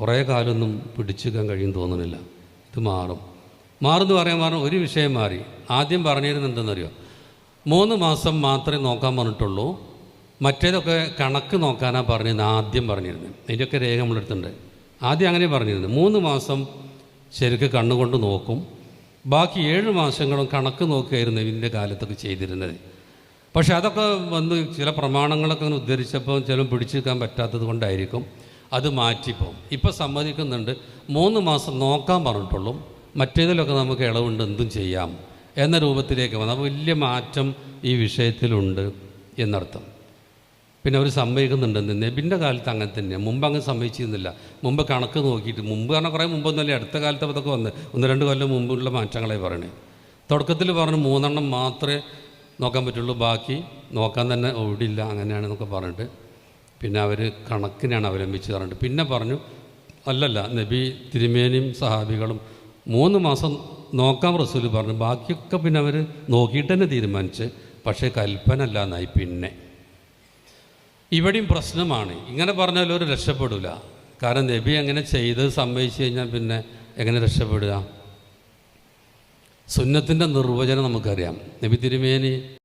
കുറേ കാലമൊന്നും പിടിച്ചു നിൽക്കാൻ കഴിയും തോന്നുന്നില്ല ഇത് മാറും. മാറുമെന്ന് പറയാൻ മാറും ഒരു വിഷയം മാറി. ആദ്യം പറഞ്ഞിരുന്നെന്തെന്നറിയോ മൂന്ന് മാസം മാത്രമേ നോക്കാൻ പറഞ്ഞിട്ടുള്ളൂ. മറ്റേതൊക്കെ കണക്ക് നോക്കാനാണ് പറഞ്ഞിരുന്നത് ആദ്യം പറഞ്ഞിരുന്നത്. അതിന്റെയൊക്കെ രേഖ നമ്മളെടുത്തുണ്ട് ആദ്യം അങ്ങനെ പറഞ്ഞിരുന്നത്. മൂന്ന് മാസം ശരിക്ക് കണ്ണുകൊണ്ട് നോക്കും. ബാക്കി ഏഴ് മാസങ്ങളും കണക്ക് നോക്കുകയായിരുന്നു ഇതിന്റെ കാലത്തൊക്കെ ചെയ്തിരുന്നത്. പക്ഷേ അതൊക്കെ വന്ന് ചില പ്രമാണങ്ങളൊക്കെ ഉദ്ധരിച്ചപ്പോൾ ചിലപ്പോൾ പിടിച്ചു നിൽക്കാൻ പറ്റാത്തത് കൊണ്ടായിരിക്കും. അത് മാറ്റിപ്പോകും. ഇപ്പോൾ സമ്മതിക്കുന്നുണ്ട് മൂന്ന് മാസം നോക്കാൻ പറഞ്ഞിട്ടുള്ളൂ മറ്റേതിലൊക്കെ നമുക്ക് ഇളവുണ്ട് എന്തും ചെയ്യാം എന്ന രൂപത്തിലേക്ക് വന്നു. വലിയ മാറ്റം ഈ വിഷയത്തിലുണ്ട് എന്നർത്ഥം. പിന്നെ അവർ സമ്മതിക്കുന്നുണ്ടെന്ന് നബിന്റെ കാലത്ത് അങ്ങനെ തന്നെ മുമ്പ് അങ്ങ് സമ്മതിച്ചിരുന്നില്ല. മുമ്പ് കണക്ക് നോക്കിയിട്ട് മുമ്പ് പറഞ്ഞാൽ കുറേ മുമ്പൊന്നുമല്ല അടുത്ത കാലത്ത് അതൊക്കെ വന്ന് ഒന്ന് രണ്ട് കൊല്ലം മുമ്പുള്ള മാറ്റങ്ങളെ പറയണേ. തുടക്കത്തിൽ പറഞ്ഞു മൂന്നെണ്ണം മാത്രമേ നോക്കാൻ പറ്റുള്ളൂ ബാക്കി നോക്കാൻ തന്നെ ഓടില്ല അങ്ങനെയാണെന്നൊക്കെ പറഞ്ഞിട്ട് പിന്നെ അവർ കണക്കിനാണ് അവലംബിച്ച് പറഞ്ഞിട്ട്. പിന്നെ പറഞ്ഞു അല്ലല്ല നബി തിരുമേനിയും സഹാബികളും മൂന്ന് മാസം നോക്കാം റസൂൽ പറഞ്ഞു. ബാക്കിയൊക്കെ പിന്നെ അവർ നോക്കിയിട്ട് തന്നെ തീരുമാനിച്ച് പക്ഷേ കൽപ്പന അല്ല എന്നായി പിന്നെ. ഇവിടെയും പ്രശ്നമാണ്. ഇങ്ങനെ പറഞ്ഞാൽ ഒരു രക്ഷപ്പെടില്ല കാരണം നബി എങ്ങനെ ചെയ്ത് സംഭവിച്ചു കഴിഞ്ഞാൽ പിന്നെ എങ്ങനെ രക്ഷപ്പെടുക? സുന്നത്തിന്റെ നിർവചനം നമുക്കറിയാം. നബി തിരുമേനി